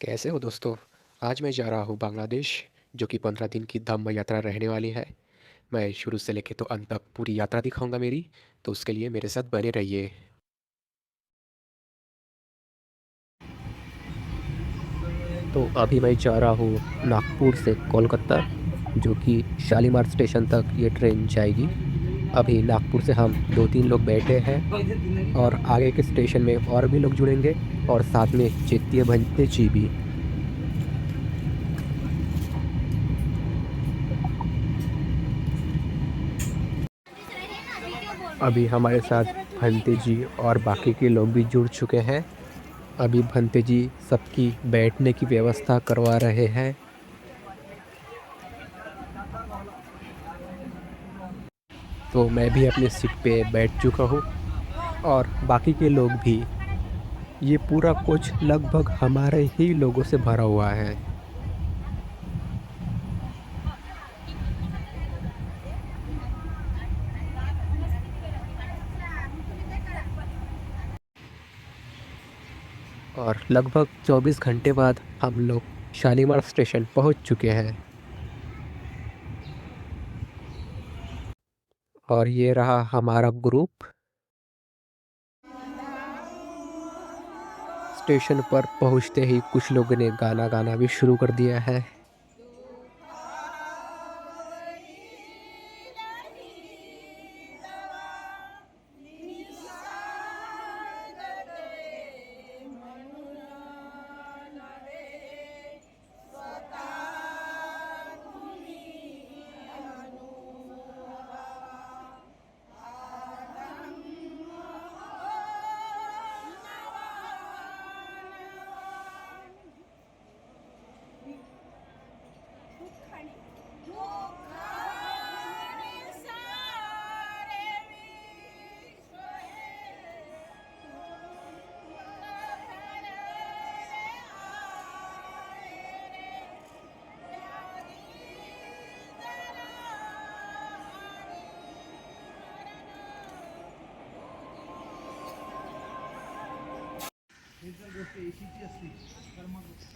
कैसे हो दोस्तों? आज मैं जा रहा हूँ बांग्लादेश, जो कि पंद्रह दिन की धम्म यात्रा रहने वाली है। मैं शुरू से लेकर तो अंत तक पूरी यात्रा दिखाऊँगा मेरी तो उसके लिए मेरे साथ बने रहिए। तो अभी मैं जा रहा हूँ नागपुर से कोलकाता, जो कि शालीमार स्टेशन तक ये ट्रेन जाएगी। अभी नागपुर से हम दो तीन लोग बैठे हैं और आगे के स्टेशन में और भी लोग जुड़ेंगे और साथ में चैत्य भंते जी भी अभी हमारे साथ भंते जी और बाकी के लोग भी जुड़ चुके हैं। अभी भंते जी सबकी बैठने की व्यवस्था करवा रहे हैं। तो मैं भी अपने सीट पे बैठ चुका हूँ और बाकी के लोग भी। ये पूरा कोच लगभग हमारे ही लोगों से भरा हुआ है। और लगभग 24 घंटे बाद हम लोग शालीमार स्टेशन पहुँच चुके हैं। और ये रहा हमारा ग्रुप। स्टेशन पर पहुँचते ही कुछ लोगों ने गाना गाना भी शुरू कर दिया है।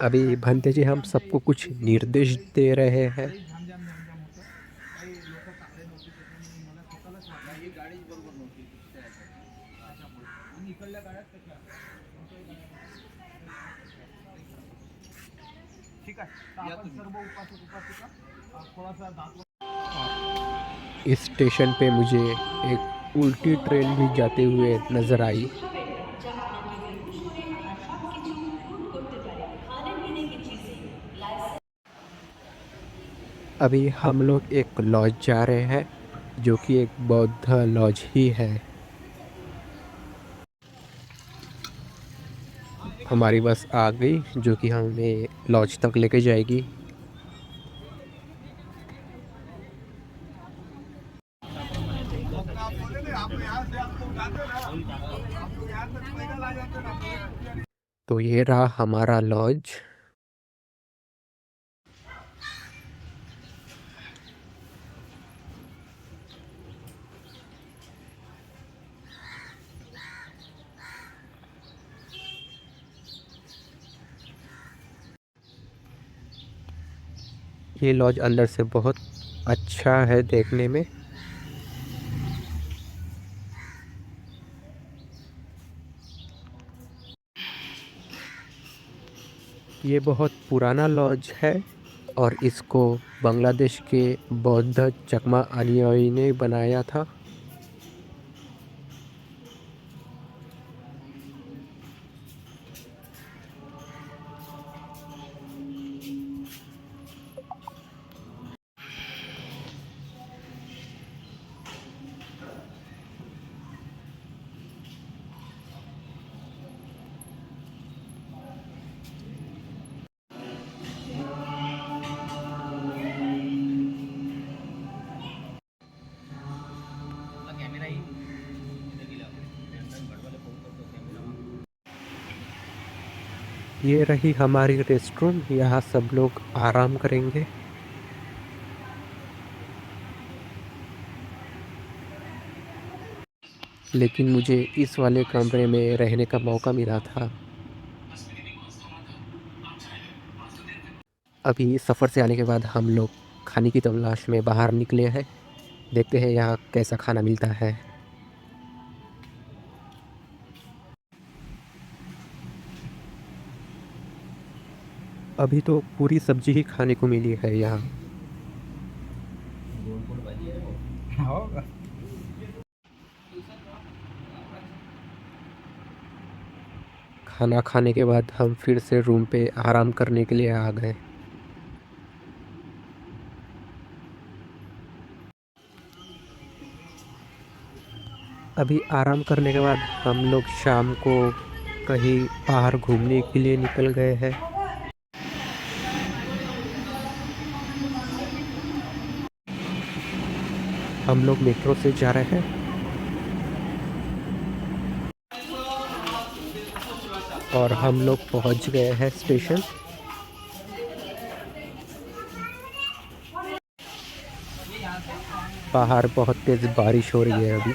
अभी भंते जी, हम सबको कुछ निर्देश दे रहे हैं। इस स्टेशन पे मुझे एक उल्टी ट्रेन भी जाते हुए नज़र आई। अभी हम लोग एक लॉज जा रहे हैं, जो कि एक बौद्ध लॉज ही है। हमारी बस आ गई, जो कि हमें लॉज तक लेके जाएगी। तो ये रहा हमारा लॉज ये लॉज अंदर से बहुत अच्छा है देखने में। ये बहुत पुराना लॉज है और इसको बांग्लादेश के बौद्ध चकमा अनुयायी ने बनाया था। ये रही हमारी रेस्टरूम यहाँ सब लोग आराम करेंगे। लेकिन मुझे इस वाले कमरे में रहने का मौका मिला था। अभी सफ़र से आने के बाद हम लोग खाने की तलाश में बाहर निकले हैं। देखते हैं यहाँ कैसा खाना मिलता है। अभी तो पूरी सब्ज़ी ही खाने को मिली है यहाँ। खाना खाने के बाद हम फिर से रूम पे आराम करने के लिए आ गए। अभी आराम करने के बाद हम लोग शाम को कहीं बाहर घूमने के लिए निकल गए हैं। हम लोग मेट्रो से जा रहे हैं। और हम लोग पहुँच गए हैं स्टेशन बाहर बहुत तेज़ बारिश हो रही है अभी।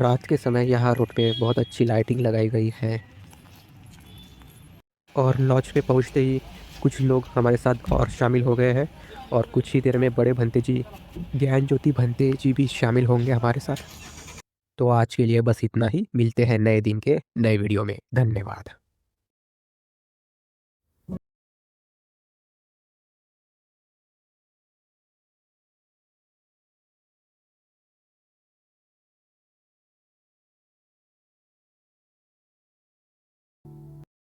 रात के समय यहाँ रोड पे बहुत अच्छी लाइटिंग लगाई गई है। और लॉज पे पहुँचते ही कुछ लोग हमारे साथ और शामिल हो गए हैं और कुछ ही देर में बड़े भंते जी, ज्ञान ज्योति भंते जी भी शामिल होंगे हमारे साथ। तो आज के लिए बस इतना ही, मिलते हैं नए दिन के नए वीडियो में। धन्यवाद।